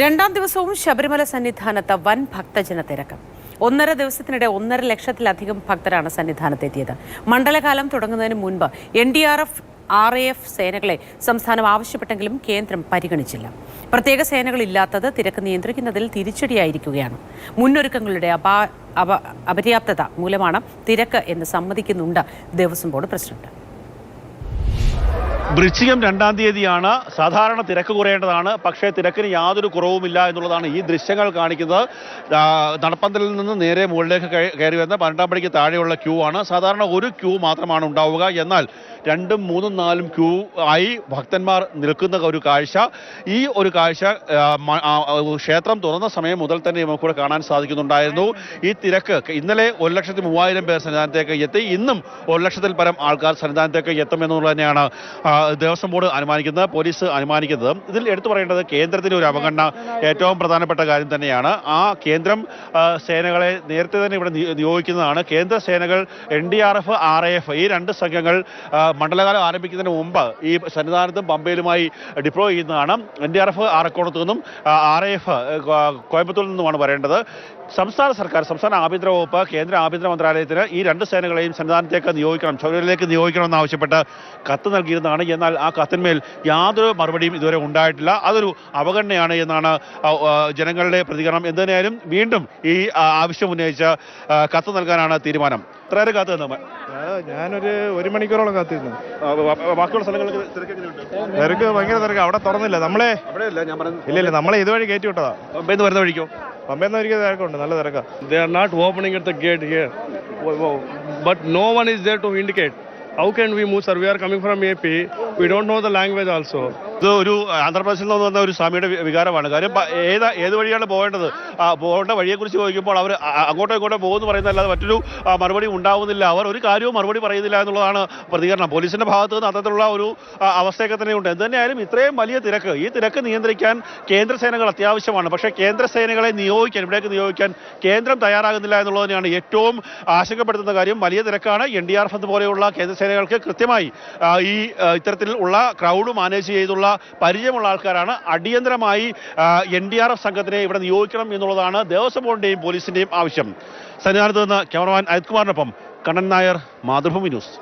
രണ്ടാം ദിവസവും ശബരിമല സന്നിധാനത്ത് വൻ ഭക്തജന തിരക്കം. ഒന്നര ദിവസത്തിനിടെ ഒന്നര ലക്ഷത്തിലധികം ഭക്തരാണ് സന്നിധാനത്തെത്തിയത്. മണ്ഡലകാലം തുടങ്ങുന്നതിന് മുൻപ് N D R F R A F സേനകളെ സംസ്ഥാനം ആവശ്യപ്പെട്ടെങ്കിലും കേന്ദ്രം പരിഗണിച്ചില്ല. പ്രത്യേക സേനകളില്ലാത്തത് തിരക്ക് നിയന്ത്രിക്കുന്നതിൽ തിരിച്ചടിയായിരിക്കുകയാണ്. മുന്നൊരുക്കങ്ങളുടെ അപാ അപ അപര്യാപ്തത മൂലമാണ് തിരക്ക് എന്ന് സമ്മതിക്കുന്നുണ്ട് ദേവസ്വം ബോർഡ് പ്രസിഡന്റ്. വൃശ്ചികം രണ്ടാം തീയതിയാണ് സാധാരണ തിരക്ക് കുറയേണ്ടതാണ്. പക്ഷേ തിരക്കിന് യാതൊരു കുറവുമില്ല എന്നുള്ളതാണ് ഈ ദൃശ്യങ്ങൾ കാണിക്കുന്നത്. നടപ്പന്തലിൽ നിന്ന് നേരെ മുകളിലേക്ക് കയറി വരുന്ന പന്ത്രണ്ടാം പടിക്ക് താഴെയുള്ള ക്യൂ ആണ്. സാധാരണ ഒരു ക്യൂ മാത്രമാണ് ഉണ്ടാവുക. എന്നാൽ രണ്ടും മൂന്നും നാലും ക്യൂ ആയി ഭക്തന്മാർ നിൽക്കുന്ന ഒരു കാഴ്ച. ഈ ഒരു കാഴ്ച ക്ഷേത്രം തുറന്ന സമയം മുതൽ തന്നെ നമുക്കിവിടെ കാണാൻ സാധിക്കുന്നുണ്ടായിരുന്നു. ഈ തിരക്ക് ഇന്നലെ ഒരു ലക്ഷത്തി മൂവായിരം പേർ സന്നിധാനത്തേക്ക് എത്തി. ഇന്നും ഒരു ലക്ഷത്തിൽ പരം ആൾക്കാർ സന്നിധാനത്തേക്ക് എത്തുമെന്നുള്ളത് തന്നെയാണ് ദേവസ്വം ബോർഡ് അനുമാനിക്കുന്നത് പോലീസ് അനുമാനിക്കുന്നത്. ഇതിൽ എടുത്തു പറയേണ്ടത് കേന്ദ്രത്തിന്റെ ഒരു അവഗണന ഏറ്റവും പ്രധാനപ്പെട്ട കാര്യം തന്നെയാണ്. ആ കേന്ദ്രം സേനകളെ നേരത്തെ തന്നെ ഇവിടെ നിയോഗിക്കുന്നതാണ്. കേന്ദ്ര സേനകൾ N D R F R A F ഈ രണ്ട് സംഘങ്ങൾ മണ്ഡലകാലം ആരംഭിക്കുന്നതിന് മുമ്പ് ഈ സന്നിധാനത്തും പമ്പയിലുമായി ഡിപ്ലോയ് ചെയ്യുന്നതാണ്. എൻ ഡി ആർ എഫ് ആറക്കോണത്തു നിന്നും ആർ എ എഫ് കോയമ്പത്തൂരിൽ നിന്നുമാണ് പറയേണ്ടത് സംസ്ഥാന സർക്കാർ സംസ്ഥാന ആഭ്യന്തര വകുപ്പ് കേന്ദ്ര ആഭ്യന്തര മന്ത്രാലയത്തിന് ഈ രണ്ട് സേനകളെയും സന്നിധാനത്തേക്ക് നിയോഗിക്കണം ചുവരിലേക്ക് നിയോഗിക്കണമെന്ന് ആവശ്യപ്പെട്ട് കത്ത് നൽകിയിരുന്നതാണ്. എന്നാൽ ആ കത്തിന്മേൽ യാതൊരു മറുപടിയും ഇതുവരെ ഉണ്ടായിട്ടില്ല. അതൊരു അവഗണനയാണ് എന്നാണ് ജനങ്ങളുടെ പ്രതികരണം. എന്തിനായാലും വീണ്ടും ഈ ആവശ്യം ഉന്നയിച്ച് കത്ത് നൽകാനാണ് തീരുമാനം. എത്ര നേരം കാത്തു നിന്നു ഞാനൊരു ഒരു മണിക്കൂറോളം കാത്തിരുന്നു. ബാക്കിയുള്ള സ്ഥലങ്ങൾക്ക് തിരക്ക് ഭയങ്കര തിരക്ക്. അവിടെ തുറന്നില്ല. നമ്മളെ ഇല്ല ഇല്ല നമ്മളെ ഇതുവഴി കയറ്റി വിട്ടതാ. വരുന്ന വഴിക്കോ? പമ്പയെന്ന് ഒരിക്കൽ തിരക്കുണ്ട് നല്ല തിരക്കാ They are not opening at the gate here. Wo- wo- But no one is there to indicate. How can we move, sir? We are coming from AP. We don't know the language also. ഇത് ഒരു ആന്ധ്രാപ്രദേശിൽ നിന്ന് വന്ന ഒരു സ്വാമിയുടെ V- വികാരമാണ്. കാര്യം പ- ഏത് ഏത് വഴിയാണ് പോകേണ്ടത്? പോകേണ്ട വഴിയെക്കുറിച്ച് ചോദിക്കുമ്പോൾ അവർ അങ്ങോട്ടോ ഇങ്ങോട്ടോ പോകുമെന്ന് പറയുന്നതല്ലാതെ മറ്റൊരു മറുപടി ഉണ്ടാവുന്നില്ല. അവർ ഒരു കാര്യവും മറുപടി പറയുന്നില്ല എന്നുള്ളതാണ് പ്രതികരണം. പോലീസിന്റെ ഭാഗത്ത് നിന്ന് അത്തരത്തിലുള്ള ഒരു അവസ്ഥയൊക്കെ തന്നെയുണ്ട്. ഉണ്ട് തന്നെയായാലും ഇത്രയും വലിയ തിരക്ക് ഈ തിരക്ക് നിയന്ത്രിക്കാൻ കേന്ദ്ര സേനകൾ അത്യാവശ്യമാണ്. പക്ഷേ കേന്ദ്ര സേനകളെ നിയോഗിക്കാൻ ഇവിടേക്ക് നിയോഗിക്കാൻ കേന്ദ്രം തയ്യാറാകുന്നില്ല എന്നുള്ളതിനാണ് ഏറ്റവും ആശങ്കപ്പെടുത്തുന്ന കാര്യം. വലിയ തിരക്കാണ്. എൻ ഡി ആർ എഫ് പോലെയുള്ള കേന്ദ്ര സേനകൾക്ക് കൃത്യമായി ഈ ഇത്തരത്തിലുള്ള ക്രൗഡ് മാനേജ് ചെയ്തുള്ള പരിചയമുള്ള ആൾക്കാരാണ്. അടിയന്തരമായി എൻ ഡി ആർ എഫ് സംഘത്തിനെ ഇവിടെ നിയോഗിക്കണം എന്നുള്ളതാണ് ദേവസ്വം ബോർഡിന്റെയും പോലീസിന്റെയും ആവശ്യം. സന്നിധാനത്ത് നിന്ന് ക്യാമറമാൻ അജിത് കുമാറിനൊപ്പം കണ്ണൻ നായർ മാതൃഭൂമി ന്യൂസ്.